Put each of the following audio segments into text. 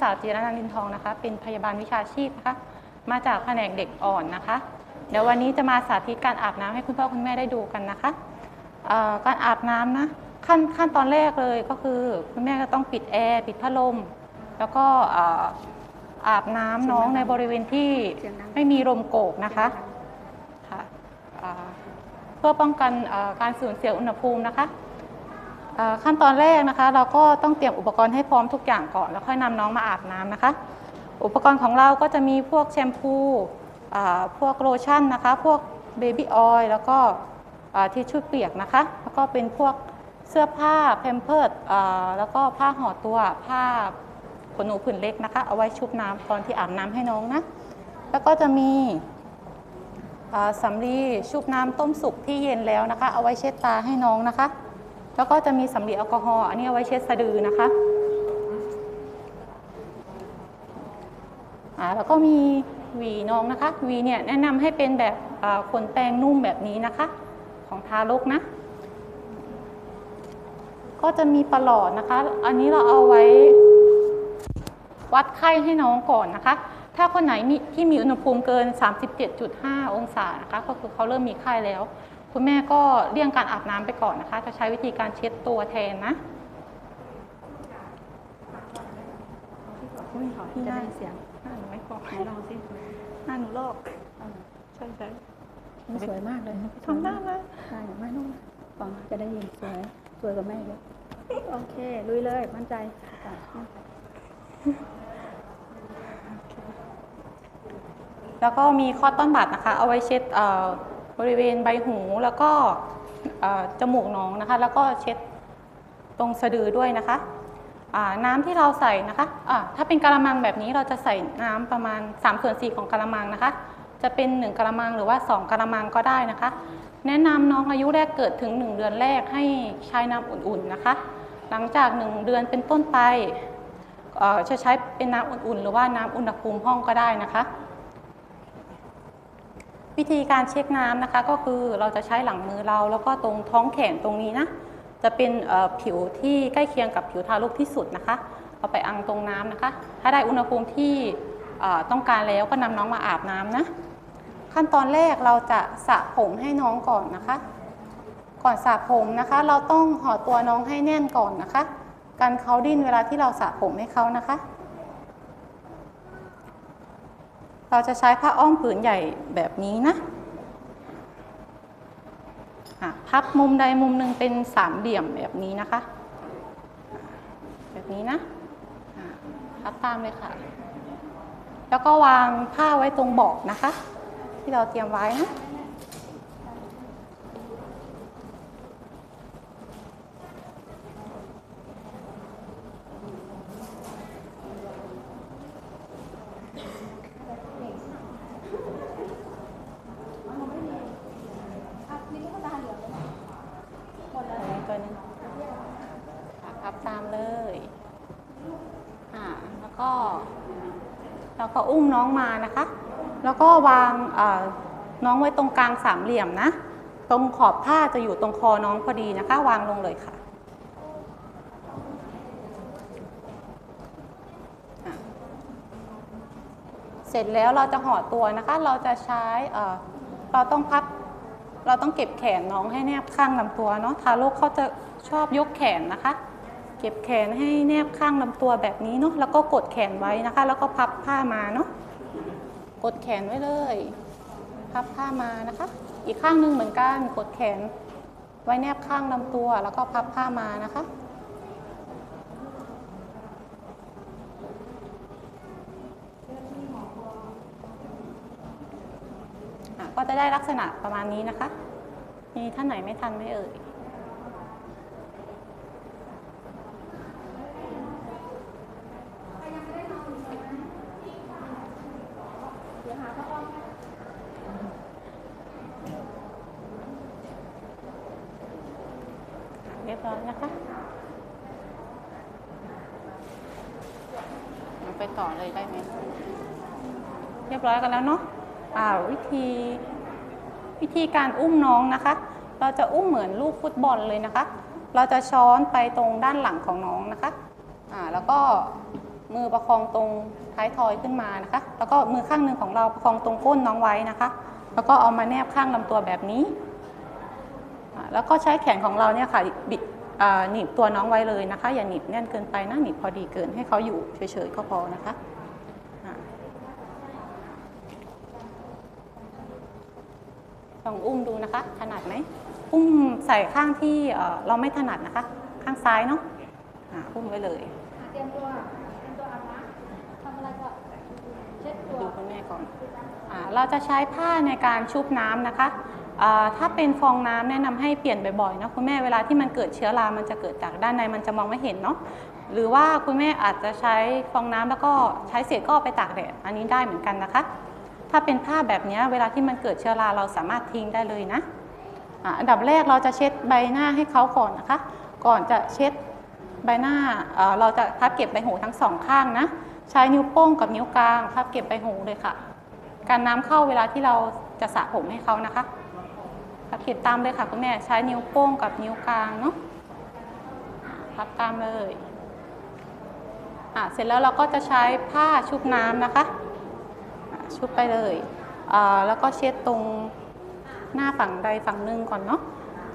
สาวจิรนันท์ลินทองนะคะ เป็นพยาบาลวิชาชีพนะคะ มาจากแผนกเด็กอ่อนนะคะ เดี๋ยววันนี้จะมาสาธิตการอาบน้ำให้คุณพ่อคุณแม่ได้ดูกันนะคะเอ่อการอาบน้ำนะขั้นขั้นตอนแรกเลยก็คือคุณแม่ก็ต้องปิดแอร์ปิดพัดลม แล้วก็เอ่ออาบน้ำน้องในบริเวณที่ไม่มีลมโกกนะคะค่ะอ่าเพื่อป้องกันเอ่อการสูญเสียอุณหภูมินะคะเอ่อ ขั้นตอนแรกนะคะ เราก็ต้องเตรียมอุปกรณ์ให้พร้อมทุกอย่างก่อน แล้วค่อยนำน้องมาอาบน้ำนะคะ อุปกรณ์ของเราก็จะมีพวกแชมพูพวกโลชั่นนะคะ พวกเบบี้ออยล์แล้วก็ทิชชู่เปียกนะคะ แล้วก็เป็นพวกเสื้อผ้าแพมเพิร์ดแล้วก็ผ้าห่อตัวผ้าขนหนูผืนเล็กนะคะ เอาไว้ชุบน้ำตอนที่อาบน้ำให้น้องนะ แล้วก็จะมีสำลีชุบน้ำต้มสุกที่เย็นแล้วนะคะ เอาไว้เช็ดตาให้น้องนะคะ แล้วก็จะมีสำลีแอลกอฮอล์อันนี้เอาไว้เช็ดสะดือนะคะอ่าแล้วก็มีหวีน้องนะคะหวีเนี่ยแนะนำให้เป็นแบบขนแปรงนุ่มแบบนี้นะคะ ของทารกนะ ก็จะมีประหลอดนะคะ อันนี้เราเอาไว้วัดไข้ให้น้องก่อนนะคะ ถ้าคนไหนที่มีอุณหภูมิเกิน 37.5 องศานะคะ ก็คือเขาเริ่มมีไข้แล้ว คุณแม่ก็เลี่ยงการอาบน้ำไปก่อนนะคะ จะใช้วิธีการเช็ดตัวแทนนะอุ้ยจะได้เสียงหน้าหนูไม่พอไหนลองสิหน้าหนูลอกใช่ใช่นี่สวยมากเลยทำได้ไหมใช่ไม่นุ่มฟังจะได้ยินสวยสวยกว่าแม่เยอะโอเคลุยเลยมั่นใจจ้ะมั่นใจแล้วก็มีคอตตอนบัดนะคะ เอาไว้เช็ดเอ่อ บริเวณใบหูแล้วก็จมูกน้องนะคะ แล้วก็เช็ดตรงสะดือด้วยนะคะน้ำที่เราใส่นะคะอ่าถ้าเป็นกะละมังแบบนี้เราจะใส่น้ำประมาณ3ส่วน4ของกะละมังนะคะ จะเป็น 1กะละมังหรือว่า 2กะละมังก็ได้นะคะ แนะนำน้องอายุแรกเกิดถึง 1 เดือนแรกให้ใช้น้ำอุ่นๆนะคะ หลังจาก 1 เดือนเป็นต้นไปจะใช้เป็นน้ำอุ่นๆ หรือว่าน้ำอุณหภูมิห้องก็ได้นะคะ วิธีการเช็คน้ำนะคะก็คือเราจะใช้หลังมือเราแล้วก็ตรงท้องแขนตรงนี้นะ จะเป็นผิวที่ใกล้เคียงกับผิวทารกที่สุดนะคะ เอาไปอังตรงน้ำนะคะ ถ้าได้อุณหภูมิที่ต้องการแล้วก็นำน้องมาอาบน้ำนะ ขั้นตอนแรกเราจะสระผมให้น้องก่อนนะคะ ก่อนสระผมนะคะ เราต้องห่อตัวน้องให้แน่นก่อนนะคะ กันเขาดิ้นเวลาที่เราสระผมให้เขานะคะ เราจะใช้ผ้าอ้อมผืนใหญ่แบบนี้นะพับมุมใดมุมหนึ่งเป็นสามเหลี่ยมแบบนี้นะคะ แบบนี้นะอะพับตามเลยค่ะ แล้วก็วางผ้าไว้ตรงเบาะนะคะ ที่เราเตรียมไว้นะ ตัวหนึงค่ะพับตามเลย อ่า แล้วก็แล้วก็อุ้มน้องมานะคะ แล้วก็วางเอ่อน้องไว้ตรงกลางสามเหลี่ยมนะ ตรงขอบผ้าจะอยู่ตรงคอน้องพอดีนะคะ วางลงเลยค่ะ ร็จแล้วเราจะห่อตัวนะคะ เราจะใช้เอ่อเราต้องพับ เราต้องเก็บแขนน้องให้แนบข้างลำตัวเนาะทารกเขาจะชอบยกแขนนะคะ เก็บแขนให้แนบข้างลำตัวแบบนี้เนาะแล้วก็กดแขนไว้นะคะ แล้วก็พับผ้ามาเนาะกดแขนไว้เลย พับผ้ามานะคะ อีกข้างหนึ่งเหมือนกันกดแขนไว้แนบข้างลำตัว แล้วก็พับผ้ามานะคะ อะก็ จะได้ลักษณะประมาณนี้นะคะ มีท่านไหนไม่ทันไหมเอ่ยเรียบร้อยนะคะเราไปต่อเลยได้ไหม เรียบร้อยกันแล้วเนาะอ่าวิธี วิธีการอุ้มน้องนะคะ เราจะอุ้มเหมือนลูกฟุตบอลเลยนะคะ เราจะช้อนไปตรงด้านหลังของน้องนะคะอ่าแล้วก็มือประคองตรงท้ายทอยขึ้นมานะคะ แล้วก็มือข้างหนึ่งของเราประคองตรงก้นน้องไว้นะคะ แล้วก็เอามาแนบข้างลำตัวแบบนี้ แล้วก็ใช้แขนของเราเนี่ยค่ะบิดหนีบตัวน้องไว้เลยนะคะ อย่าหนีบแน่นเกินไปนะหนีบพอดีเกินให้เขาอยู่เฉยๆก็พอนะคะอ่า ลองอุ้มดูนะคะ ถนัดไหม อุ้มใส่ข้างที่เอ่อเราไม่ถนัดนะคะ ข้างซ้ายเนาะอ่าอุ้มไว้เลยเตรียมตัวเตรียมตัวอาบน้ำทำอะไรก่อนเช็ดตัวดูคุณแม่ก่อนอาเราจะใช้ผ้าในการชุบน้ำนะคะอ่าถ้าเป็นฟองน้ำแนะนำให้เปลี่ยนบ่อยๆนะคุณแม่เวลาที่มันเกิดเชื้อรา มันจะเกิดจากด้านในมันจะมองไม่เห็นเนาะหรือว่าคุณแม่อาจจะใช้ฟองน้ำแล้วก็ใช้เศษก็เอาไปตากแดดอันนี้ได้เหมือนกันนะคะ ถ้าเป็นผ้าแบบนี้เวลาที่มันเกิดเชื้อราเราสามารถทิ้งได้เลยนะอันดับแรกเราจะเช็ดใบหน้าให้เขาก่อนนะคะ ก่อนจะเช็ดใบหน้าเราจะพับเก็บใบหูทั้งสองข้างนะ ใช้นิ้วโป้งกับนิ้วกลางพับเก็บใบหูเลยค่ะ การน้ำเข้าเวลาที่เราจะสระผมให้เขานะคะพับเก็บตามเลยค่ะคุณแม่ใช้นิ้วโป้งกับนิ้วกลางเนาะพับตามเลยอะเสร็จแล้วเราก็จะใช้ผ้าชุบน้ำนะคะ ชุบไปเลยแล้วก็เช็ดตรงหน้าฝั่งใดฝั่งหนึ่งก่อนเนาะ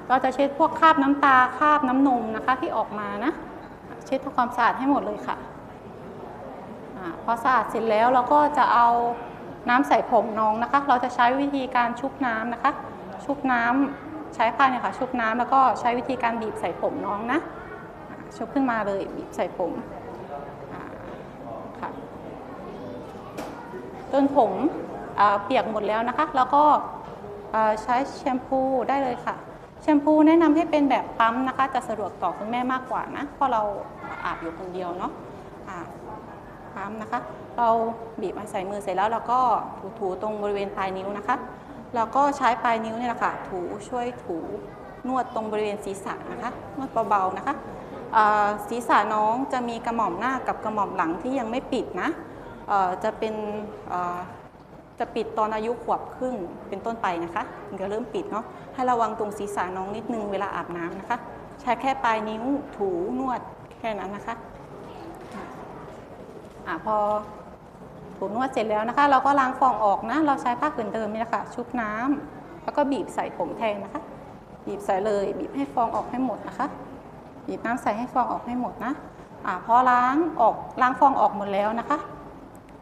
เราจะเช็ดพวกคราบน้ำตาคราบน้ำนมนะคะที่ออกมานะ เช็ดทำความสะอาดให้หมดเลยค่ะอพอสะอาดเสร็จแล้วเราก็จะเอาน้ำใส่ผมน้องนะคะ เราจะใช้วิธีการชุบน้ำนะคะ ชุบน้ำใช้ผ้าเนี่ยค่ะ ชุบน้ำแล้วก็ใช้วิธีการบีบใส่ผมน้องนะ ชุบขึ้นมาเลยบีบใส่ผมอ่าค่ะ จนผมเปียกหมดแล้วนะคะ แล้วก็ใช้แชมพูได้เลยค่ะ แชมพูแนะนำให้เป็นแบบปั๊มนะคะ จะสะดวกต่อคุณแม่มากกว่านะ เพราะเราอาบอยู่คนเดียวเนาะปั๊มนะคะ เราบีบมาใส่มือเสร็จแล้วเราก็ถูๆตรงบริเวณปลายนิ้วนะคะ แล้วก็ใช้ปลายนิ้วเนี่ยแหละค่ะ ถูช่วยถูนวดตรงบริเวณศีรษะนะคะ นวดเบาๆนะคะศีรษะน้องจะมีกระหม่อมหน้ากับกระหม่อมหลังที่ยังไม่ปิดนะ จะเป็นจะปิดตอนอายุขวบครึ่งเป็นต้นไปนะคะถึงจะเริ่มปิดเนาะให้ระวังตรงศีรษะน้องนิดนึงเวลาอาบน้ำนะคะ ใช้แค่ปลายนิ้วถูนวดแค่นั้นนะคะอะพอถูนวดเสร็จแล้วนะคะ เราก็ล้างฟองออกนะ เราใช้ผ้าผืนเดิมนี่แหละค่ะชุบน้ำแล้วก็บีบใส่ผมแทนนะคะ บีบใส่เลยบีบให้ฟองออกให้หมดนะคะ บีบน้ำใส่ให้ฟองออกให้หมดนะอะพอล้างออกล้างฟองออกหมดแล้วนะคะ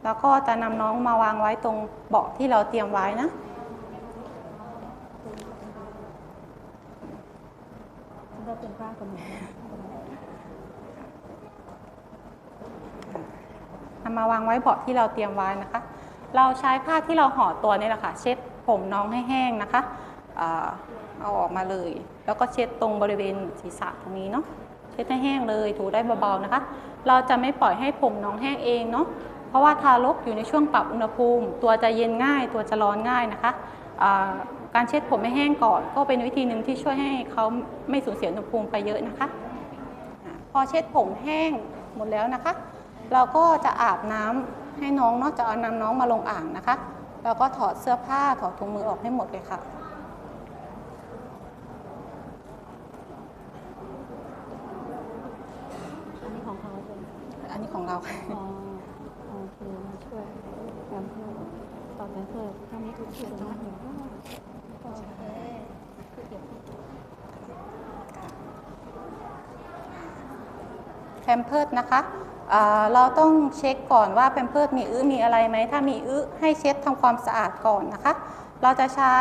แล้วก็จะนำน้องมาวางไว้ตรงเบาะที่เราเตรียมไว้นะก็เป็นผ้าขนหนูนำมาวางไว้เบาะที่เราเตรียมไว้นะคะ เราใช้ผ้าที่เราห่อตัวนี่แหละค่ะ เช็ดผมน้องให้แห้งนะคะ เอาออกมาเลย แล้วก็เช็ดตรงบริเวณศีรษะตรงนี้เนาะ เช็ดให้แห้งเลย ถูได้เบาๆนะคะ เราจะไม่ปล่อยให้ผมน้องแห้งเองเนาะ เพราะว่าทารกอยู่ในช่วงปรับอุณหภูมิ ตัวจะเย็นง่าย ตัวจะร้อนง่ายนะคะการเช็ดผมให้แห้งก่อน ก็เป็นวิธีหนึ่งที่ช่วยให้เขาไม่สูญเสียอุณหภูมิไปเยอะนะคะ พอเช็ดผมแห้งหมดแล้วนะคะ เราก็จะอาบน้ำให้น้องเนาะจะเอานำน้องมาลงอ่างนะคะแล้วก็ถอดเสื้อผ้าถอดถุงมือออกให้หมดเลยค่ะ อันนี้ของเขาเป็น อันนี้ของเราค่ะ อ๋อโอเคมาช่วยแอมเพิ่มต่อแอมเพิ่มท่านี้คือช่วยตรงนั้นอยู่โอเคคือเก็บ แพมเพิร์ด นะคะเราต้องเช็คก่อนว่าแพมเพิร์ดมีอื้อมีอะไรไหม ถ้ามีอื้อให้เช็ดทำความสะอาดก่อนนะคะ เราจะใช้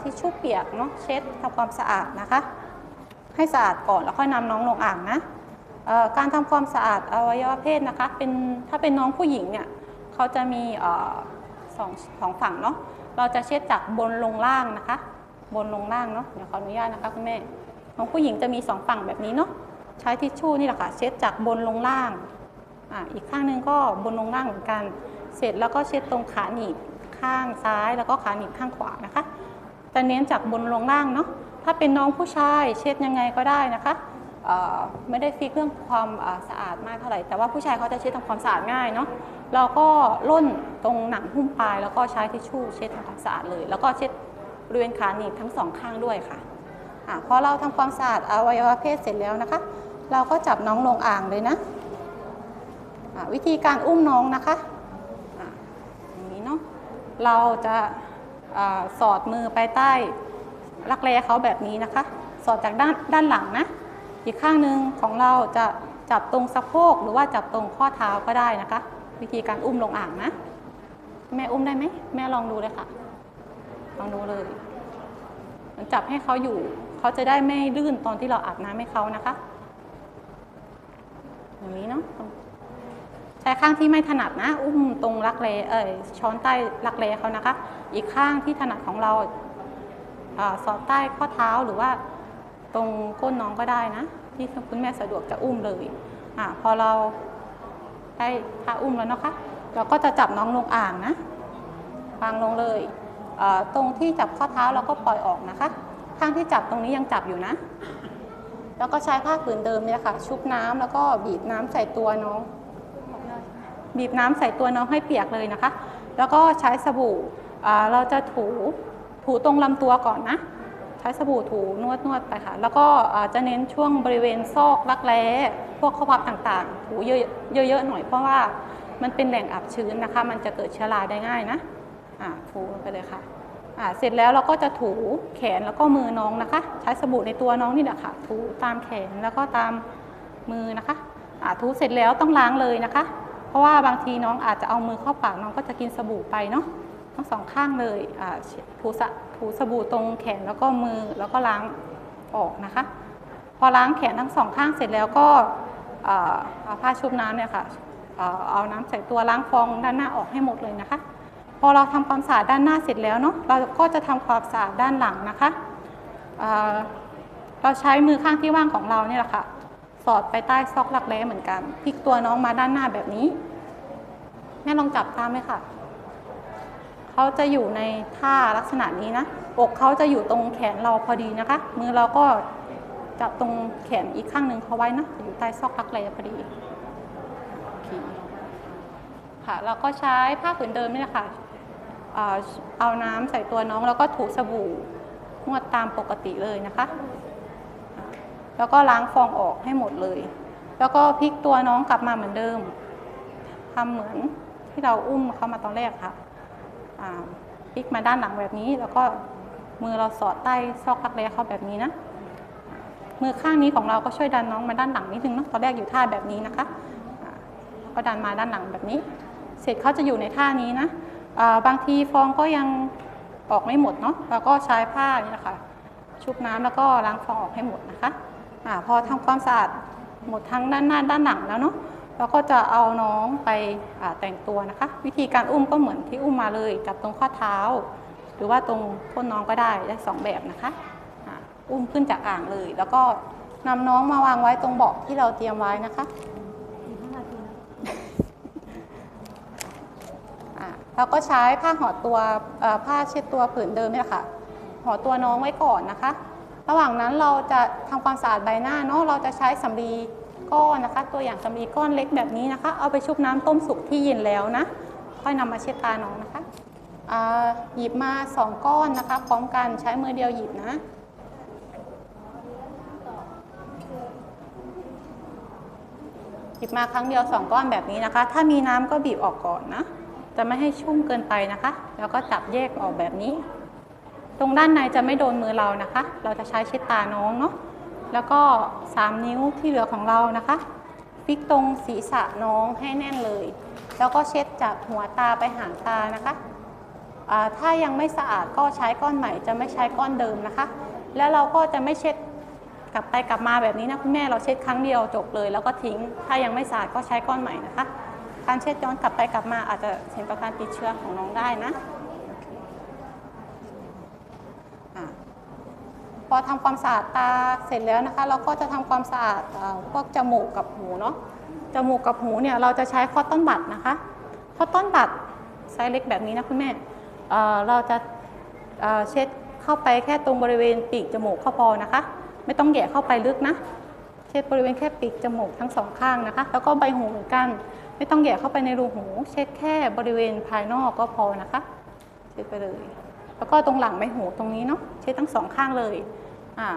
ทิชชู่เปียกเนาะเช็ดทำความสะอาดนะคะ ให้สะอาดก่อนแล้วค่อยนำน้องลงอ่างนะการทำความสะอาดอวัยวะเพศนะคะเป็นถ้าเป็นน้องผู้หญิงเนี่ยเขาจะมีอสองสองฝั่งเนาะเราจะเช็ดจากบนลงล่างนะคะ บนลงล่างเนาะเดี๋ยวขออนุญาตนะคะคุณแม่น้องผู้หญิงจะมีสองฝั่งแบบนี้เนาะ ใช้ทิชชู่นี่แหละค่ะเช็ดจากบนลงล่างอ่าอีกข้างหนึงก็บนลงล่างเหมือนกัน เสร็จแล้วก็เช็ดตรงขาหนีบข้างซ้ายแล้วก็ขาหนีบข้างขวานะคะ จะเน้นจากบนลงล่างเนาะถ้าเป็นน้องผู้ชายเช็ดยังไงก็ได้นะคะไม่ได้ฟิกเรื่องความอ่าสะอาดมากเท่าไหร่แต่ว่าผู้ชายเขาจะเช็ดทำความสะอาดง่ายเนาะเราก็ล่นตรงหนังหุ้มปลาย แล้วก็ใช้ทิชชู่เช็ดทำความสะอาดเลย แล้วก็เช็ดบริเวณขาหนีบทั้งสองข้างด้วยค่ะอะพอเราทำความสะอาดอวัยวะเพศเสร็จแล้วนะคะ เราก็จับน้องลงอ่างเลยนะอ่าวิธีการอุ้มน้องนะคะอ่าอย่างนี้เนาะเราจะอาสอดมือไปใต้รักแร้เขาแบบนี้นะคะ สอดจากด้านด้านหลังนะ อีกข้างหนึ่งของเราจะจับตรงสะโพกหรือว่าจับตรงข้อเท้าก็ได้นะคะ วิธีการอุ้มลงอ่างนะ แม่อุ้มได้ไหมแม่ลองดูเลยค่ะ ลองดูเลย จับให้เขาอยู่ เขาจะได้ไม่ลื่นตอนที่เราอาบน้ำให้เขานะคะ อย่างนี้เนาะใช้ข้างที่ไม่ถนัดนะ อุ้มตรงรักแร้เอ่ยช้อนใต้รักแร้เขานะคะ อีกข้างที่ถนัดของเราสอดใต้ข้อเท้าหรือว่าตรงก้นน้องก็ได้นะ ที่คุณแม่สะดวกจะอุ้มเลยอ่าพอเราได้ท่าอุ้มแล้วนะคะ เราก็จะจับน้องลงอ่างนะวางลงเลยตรงที่จับข้อเท้าเราก็ปล่อยออกนะคะ ข้างที่จับตรงนี้ยังจับอยู่นะ แล้วก็ใช้ผ้าผืนเดิมเนี่ยค่ะ ชุบน้ำแล้วก็บีบน้ำใส่ตัวน้อง บีบน้ำใส่ตัวน้องให้เปียกเลยนะคะ แล้วก็ใช้สบู่เราจะถูถูตรงลำตัวก่อนนะ ใช้สบู่ถูนวดนวดไปค่ะ แล้วก็จะเน้นช่วงบริเวณซอกรักแร้พวกข้อพับต่างๆ ถูเยอะเยอะๆหน่อยเพราะว่ามันเป็นแหล่งอับชื้นนะคะ มันจะเกิดเชื้อราได้ง่ายนะอ่าถูไปเลยค่ะ เสร็จแล้วเราก็จะถูแขนแล้วก็มือน้องนะคะ ใช้สบู่ในตัวน้องนี่แหละค่ะ ถูตามแขนแล้วก็ตามมือนะคะถูเสร็จแล้วต้องล้างเลยนะคะ เพราะว่าบางทีน้องอาจจะเอามือเข้าปากน้องก็จะกินสบู่ไปเนาะทั้งสองข้างเลยถูสะถูสบู่ตรงแขนแล้วก็มือแล้วก็ล้างออกนะคะ พอล้างแขนทั้งสองข้างเสร็จแล้วก็เอาผ้าชุบน้ำเนี่ยค่ะอ่าเอาน้ำใส่ตัวล้างฟองด้านหน้าออกให้หมดเลยนะคะ พอเราทำความสะอาดด้านหน้าเสร็จแล้วเนาะเราก็จะทำความสะอาดด้านหลังนะคะเราใช้มือข้างที่ว่างของเราเนี่ยแหละค่ะสอดไปใต้ซอกหลักแร้เหมือนกันพลิกตัวน้องมาด้านหน้าแบบนี้ แม่ลองจับตามไหมค่ะเขาจะอยู่ในท่าลักษณะนี้นะอกเขาจะอยู่ตรงแขนเราพอดีนะคะ มือเราก็จับตรงแขนอีกข้างหนึ่งเขาไว้นะอยู่ใต้ซอกรักแร้พอดีค่ะเราก็ใช้ผ้าผืนเดิมนี่แหละค่ะอ่า เอาน้ำใส่ตัวน้องแล้วก็ถูสบู่นวดตามปกติเลยนะคะ แล้วก็ล้างฟองออกให้หมดเลย แล้วก็พลิกตัวน้องกลับมาเหมือนเดิมทำเหมือนที่เราอุ้มเขามาตอนแรกค่ะพลิกมาด้านหลังแบบนี้ แล้วก็มือเราสอดใต้ซอกรักแร้เขาแบบนี้นะมือข้างนี้ของเราก็ช่วยดันน้องมาด้านหลังนิดนึงนะตอนแรกอยู่ท่าแบบนี้นะคะ ก็ดันมาด้านหลังแบบนี้ เสร็จเขาจะอยู่ในท่านี้นะ บางทีฟองก็ยังออกไม่หมดเนาะเราก็ใช้ผ้านี่แหละค่ะชุบน้ำแล้วก็ล้างฟองออกให้หมดนะคะอาพอทำความสะอาดหมดทั้งด้านหน้าด้านหลังแล้วเนาะเราก็จะเอาน้องไปแต่งตัวนะคะ วิธีการอุ้มก็เหมือนที่อุ้มมาเลยจับตรงข้อเท้า หรือว่าตรงก้นน้องก็ได้ได้สองแบบนะคะอุ้มขึ้นจากอ่างเลย แล้วก็นำน้องมาวางไว้ตรงเบาะที่เราเตรียมไว้นะคะ สี่ห้านาทีนะ อะเราก็ใช้ผ้าห่อตัวผ้าเช็ดตัวผืนเดิมเนี่ยค่ะห่อตัวน้องไว้ก่อนนะคะ ระหว่างนั้นเราจะทำความสะอาดใบหน้าเนาะเราจะใช้สำลีก้อนนะคะ ตัวอย่างสำลีก้อนเล็กแบบนี้นะคะ เอาไปชุบน้ำต้มสุกที่เย็นแล้วนะ ค่อยนำมาเช็ดตาน้องนะคะหยิบมาสองก้อนนะคะ พร้อมกันใช้มือเดียวหยิบนะหยิบมาครั้งเดียวสองก้อนแบบนี้นะคะ ถ้ามีน้ำก็บีบออกก่อนนะ จะไม่ให้ชุ่มเกินไปนะคะ แล้วก็จับแยกออกแบบนี้ ตรงด้านในจะไม่โดนมือเรานะคะ เราจะใช้เช็ดตาน้องเนาะ แล้วก็ 3 นิ้วที่เหลือของเรานะคะฟิกตรงศีรษะน้องให้แน่นเลย แล้วก็เช็ดจากหัวตาไปหางตานะคะถ้ายังไม่สะอาดก็ใช้ก้อนใหม่จะไม่ใช้ก้อนเดิมนะคะ แล้วเราก็จะไม่เช็ดกลับไปกลับมาแบบนี้นะคุณแม่เราเช็ดครั้งเดียวจบเลย แล้วก็ทิ้ง ถ้ายังไม่สะอาดก็ใช้ก้อนใหม่นะคะ การเช็ดย้อนกลับไปกลับมาอาจจะเห็นประการติดเชื้อของน้องได้นะอะพอทำความสะอาดตาเสร็จแล้วนะคะ เราก็จะทำความสะอาดอพวกจมูกกับหูเนาะจมูกกับหูเนี่ยเราจะใช้คอตตอนบัดนะคะคอตตอนบัดไซส์เล็กแบบนี้นะคุณแม่เเราจะเเช็ดเข้าไปแค่ตรงบริเวณปีกจมูกเข้าพอนะคะ ไม่ต้องแหย่เข้าไปลึกนะ เช็ดบริเวณแค่ปีกจมูกทั้งสองข้างนะคะ แล้วก็ใบหูเหมือนกัน ไม่ต้องแหย่เข้าไปในรูหู เช็ดแค่บริเวณภายนอกก็พอนะคะ เช็ดไปเลย แล้วก็ตรงหลังใบหูตรงนี้เนาะเช็ดทั้งสองข้างเลยอ่า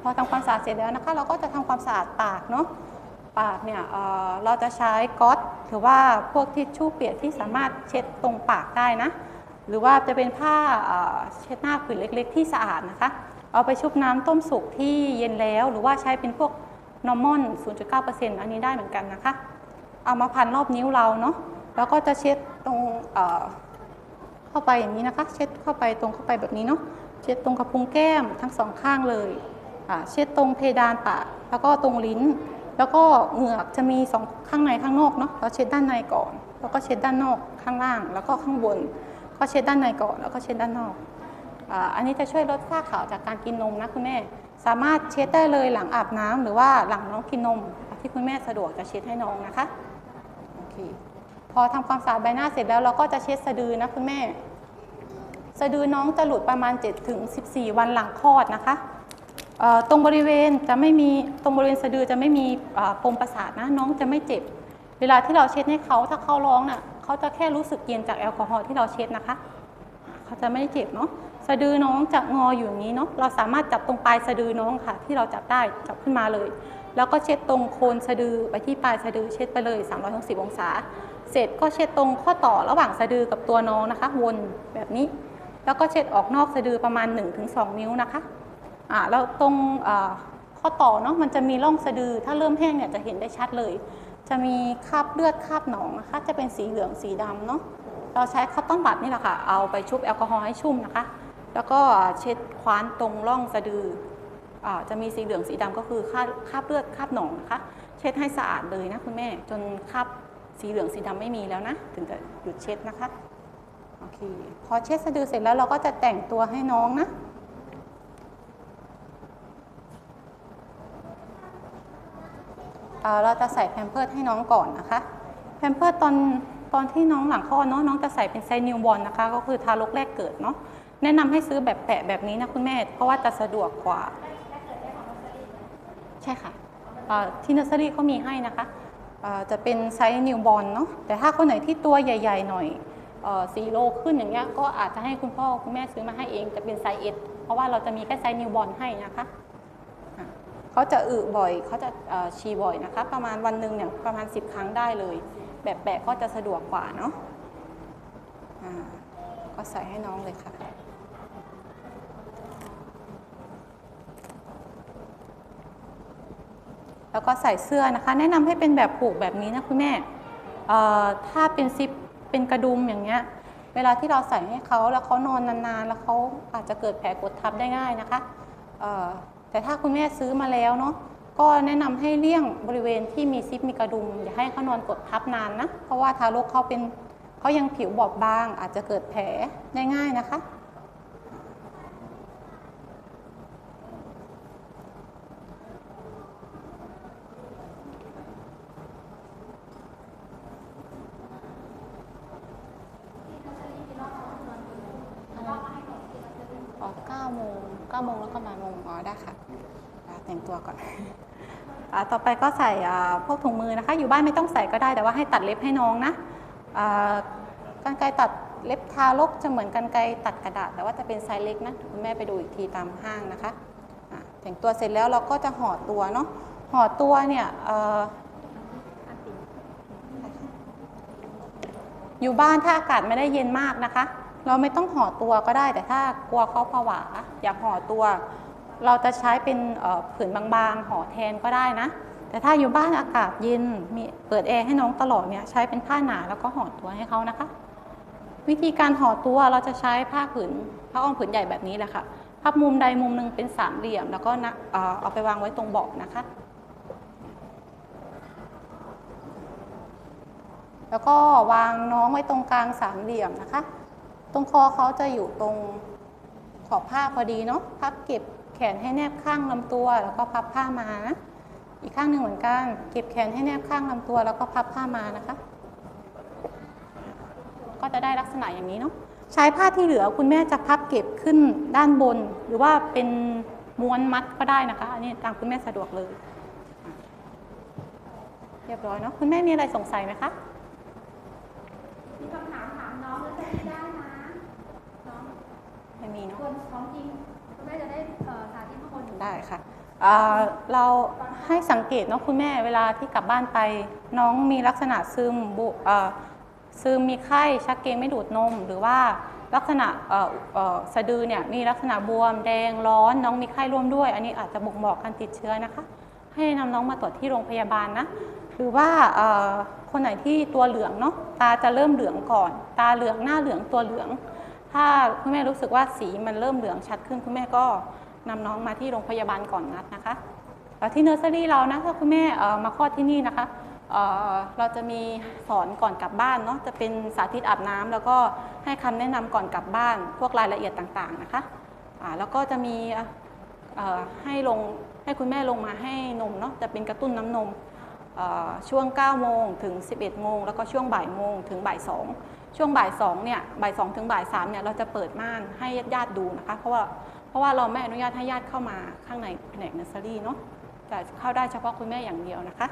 พอทำความสะอาดเสร็จแล้วนะคะ เราก็จะทำความสะอาดปากเนาะปากเนี่ยเเราจะใช้ก๊อตหรือว่าพวกทิชชู่เปียกที่สามารถเช็ดตรงปากได้นะ หรือว่าจะเป็นผ้าเช็ดหน้าผืนเล็กๆ ที่สะอาดนะคะ เอาไปชุบน้ำต้มสุกที่เย็นแล้ว หรือว่าใช้เป็นพวกนอร์มอน 0.9%อันนี้ได้เหมือนกันนะคะ เอามาพันรอบนิ้วเราเนาะแล้วก็จะเช็ดตรงเเข้าไปอย่างนี้นะคะ เช็ดเข้าไปตรงเข้าไปแบบนี้เนาะเช็ดตรงกระพุ้งแก้มทั้งสองข้างเลยเช็ดตรงเพดานปากแล้วก็ตรงลิ้น แล้วก็เหงือกจะมีสองข้างในข้างนอกเนาะเราเช็ดด้านในก่อน แล้วก็เช็ดด้านนอกข้างล่าง แล้วก็ข้างบน ก็เช็ดด้านในก่อน แล้วก็เช็ดด้านนอกอันนี้จะช่วยลดฝ้าขาวจากการกินนมนะคุณแม่สามารถเช็ดได้เลยหลังอาบน้ำหรือว่าหลังน้องกินนม ที่คุณแม่สะดวกจะเช็ดให้น้องนะคะโอเคพอทำความสะอาดใบหน้าเสร็จแล้วเราก็จะเช็ดสะดือนะคุณแม่ สะดือน้องจะหลุดประมาณ7-14ถึง14 วันหลังคลอดนะคะตรงบริเวณจะไม่มีตรงบริเวณสะดือจะไม่มีปมประสาทนะน้องจะไม่เจ็บ เวลาที่เราเช็ดให้เขาถ้าเขาร้องน่ะเขาจะแค่รู้สึกเย็นจากแอลกอฮอล์ที่เราเช็ดนะคะเขาจะไม่ได้เจ็บเนาะสะดือน้องจะงออยู่อย่างนี้เนาะเราสามารถจับตรงปลายสะดือน้องค่ะ ที่เราจับได้จับขึ้นมาเลย แล้วก็เช็ดตรงโคนสะดือไปที่ปลายสะดือเช็ดไปเลย 360 องศา เสร็จก็เช็ดตรงข้อต่อระหว่างสะดือกับตัวน้องนะคะ วนแบบนี้ แล้วก็เช็ดออกนอกสะดือประมาณ 1-2 นิ้วนะคะอ่าแล้วตรงข้อต่อเนาะมันจะมีร่องสะดือ ถ้าเริ่มแห้งเนี่ยจะเห็นได้ชัดเลย จะมีคราบเลือดคราบหนองนะคะจะเป็นสีเหลืองสีดำเนาะเราใช้คัตตอนบัดนี่แหละค่ะเอาไปชุบแอลกอฮอล์ให้ชุ่มนะคะ แล้วก็เช็ดคว้านตรงร่องสะดือ จะมีสีเหลืองสีดำก็คือคราบคราบเลือดคราบหนองนะคะ เช็ดให้สะอาดเลยนะคุณแม่ จนคราบสีเหลืองสีดำไม่มีแล้วนะ ถึงจะหยุดเช็ดนะคะโอเคพอเช็ดสะดือเสร็จแล้วเราก็จะแต่งตัวให้น้องนะเราจะใส่แพมเพิร์สให้น้องก่อนนะคะแพมเพิร์สตอนตอนที่น้องหลังคลอดเนาะน้องจะใส่เป็นไซส์นิวบอลนะคะ ก็คือทารกแรกเกิดเนาะแนะนำให้ซื้อแบบแปะแบบนี้นะคุณแม่ เพราะว่าจะสะดวกกว่า ใช่ค่ะที่เนอร์เซอรี่เขามีให้นะคะจะเป็นไซส์นิวบอลเนาะแต่ถ้าคนไหนที่ตัวใหญ่ ๆ หน่อยสี่โลขึ้นอย่างเงี้ยก็อาจจะให้คุณพ่อคุณแม่ซื้อมาให้เองจะเป็นไซส์เอเพราะว่าเราจะมีแค่ไซส์นิวบอลให้นะคะเขาจะอึบ่อยเขาจะเอ่อฉี่บ่อยนะคะ ประมาณวันหนึ่งเนี่ยประมาณ 10 ครั้งได้เลย แบบแบะก็จะสะดวกกว่าเนาะก็ใส่ให้น้องเลยค่ะ แล้วก็ใส่เสื้อนะคะ แนะนำให้เป็นแบบผูกแบบนี้นะคุณแม่ถ้าเป็นซิปเป็นกระดุมอย่างเงี้ยเวลาที่เราใส่ให้เขาแล้วเขานอนนานๆ แล้วเขาอาจจะเกิดแผลกดทับได้ง่ายนะคะแต่ถ้าคุณแม่ซื้อมาแล้วเนาะก็แนะนำให้เลี่ยงบริเวณที่มีซิปมีกระดุมอย่าให้เขานอนกดทับนานนะเพราะว่าทารกเขาเป็นเขายังผิวบอบบาง อาจจะเกิดแผลได้ง่ายนะคะ อ๋อ 9โมง9โมงแล้วก็มาโมงอ๋อได้ค่ะแต่งตัวก่อนต่อไปก็ใส่พวกถุงมือนะคะ อยู่บ้านไม่ต้องใส่ก็ได้ แต่ว่าให้ตัดเล็บให้น้องนะอ่ากรรไกตัดเล็บทารกจะเหมือนกรรไกตัดกระดาษ แต่ว่าจะเป็นไซส์เล็กนะคุณแม่ไปดูอีกทีตามห้างนะคะแต่งตัวเสร็จแล้วเราก็จะห่อตัวเนาะห่อตัวเนี่ยอยู่บ้านถ้าอากาศไม่ได้เย็นมากนะคะ เราไม่ต้องห่อตัวก็ได้ แต่ถ้ากลัวเขาผวาอยากห่อตัว เราจะใช้เป็นผืนบางๆห่อแทนก็ได้นะ แต่ถ้าอยู่บ้านอากาศเย็นมีเปิดแอร์ให้น้องตลอดเนี่ยใช้เป็นผ้าหนาแล้วก็ห่อตัวให้เขานะคะ วิธีการห่อตัวเราจะใช้ผ้าผืนผ้าอ้อมผืนใหญ่แบบนี้แหละค่ะพับมุมใดมุมหนึ่งเป็นสามเหลี่ยม แล้วก็นะเอาไปวางไว้ตรงเบาะนะคะ แล้วก็วางน้องไว้ตรงกลางสามเหลี่ยมนะคะ ตรงคอเขาจะอยู่ตรงขอบผ้าพอดีเนาะพับเก็บแขนให้แนบข้างลำตัว แล้วก็พับผ้ามานะอีกข้างหนึ่งเหมือนกัน เก็บแขนให้แนบข้างลำตัว แล้วก็พับผ้ามานะคะ ก็จะได้ลักษณะอย่างนี้เนาะใช้ผ้าที่เหลือคุณแม่จะพับเก็บขึ้นด้านบน หรือว่าเป็นม้วนมัดก็ได้นะคะ อันนี้ตามคุณแม่สะดวกเลย เรียบร้อยเนาะคุณแม่มีอะไรสงสัยไหมคะ มีคำถามถามน้องแล้วจะไม่ได้นะ น้อง ไม่มีเนาะควรของจริงคุณแม่จะได้เอ่อสาธิตข้างบนอยู่ได้ค่ะอ่าเราให้สังเกตเนาะคุณแม่เวลาที่กลับบ้านไป น้องมีลักษณะซึมบุเอ่อซึมมีไข้ชักเกร็งไม่ดูดนม หรือว่าลักษณะเอ่อเอ่อสะดือเนี่ยมีลักษณะบวมแดงร้อน น้องมีไข้ร่วมด้วย อันนี้อาจจะบ่งบอกการติดเชื้อนะคะ ให้นำน้องมาตรวจที่โรงพยาบาลนะหรือว่าเอ่อคนไหนที่ตัวเหลืองเนาะตาจะเริ่มเหลืองก่อน ตาเหลืองหน้าเหลืองตัวเหลือง ถ้าคุณแม่รู้สึกว่าสีมันเริ่มเหลืองชัดขึ้น คุณแม่ก็นำน้องมาที่โรงพยาบาลก่อนนัดนะคะแล้วที่เนอร์เซอรี่เรานะถ้าคุณแม่มาคลอดที่นี่นะคะเเราจะมีสอนก่อนกลับบ้านเนาะจะเป็นสาธิตอาบน้ำแล้วก็ให้คำแนะนำก่อนกลับบ้าน พวกรายละเอียดต่างๆนะคะแล้วก็จะมีให้ลงให้คุณแม่ลงมาให้นมเนาะจะเป็นกระตุ้นน้ำนมช่วง 9 โมงถึง 11 โมง แล้วก็ช่วงบ่ายโมงถึงบ่าย2 ช่วงบ่ายสองเนี่ยบ่ายสองถึงบ่ายสามเนี่ยเราจะเปิดม่านให้ญาติๆดูนะคะ เพราะว่าเพราะว่าเราไม่อนุญาตให้ญาติเข้ามาข้างในแผนกเนด์เซอรี่เนาะจะเข้าได้เฉพาะคุณแม่อย่างเดียวนะคะ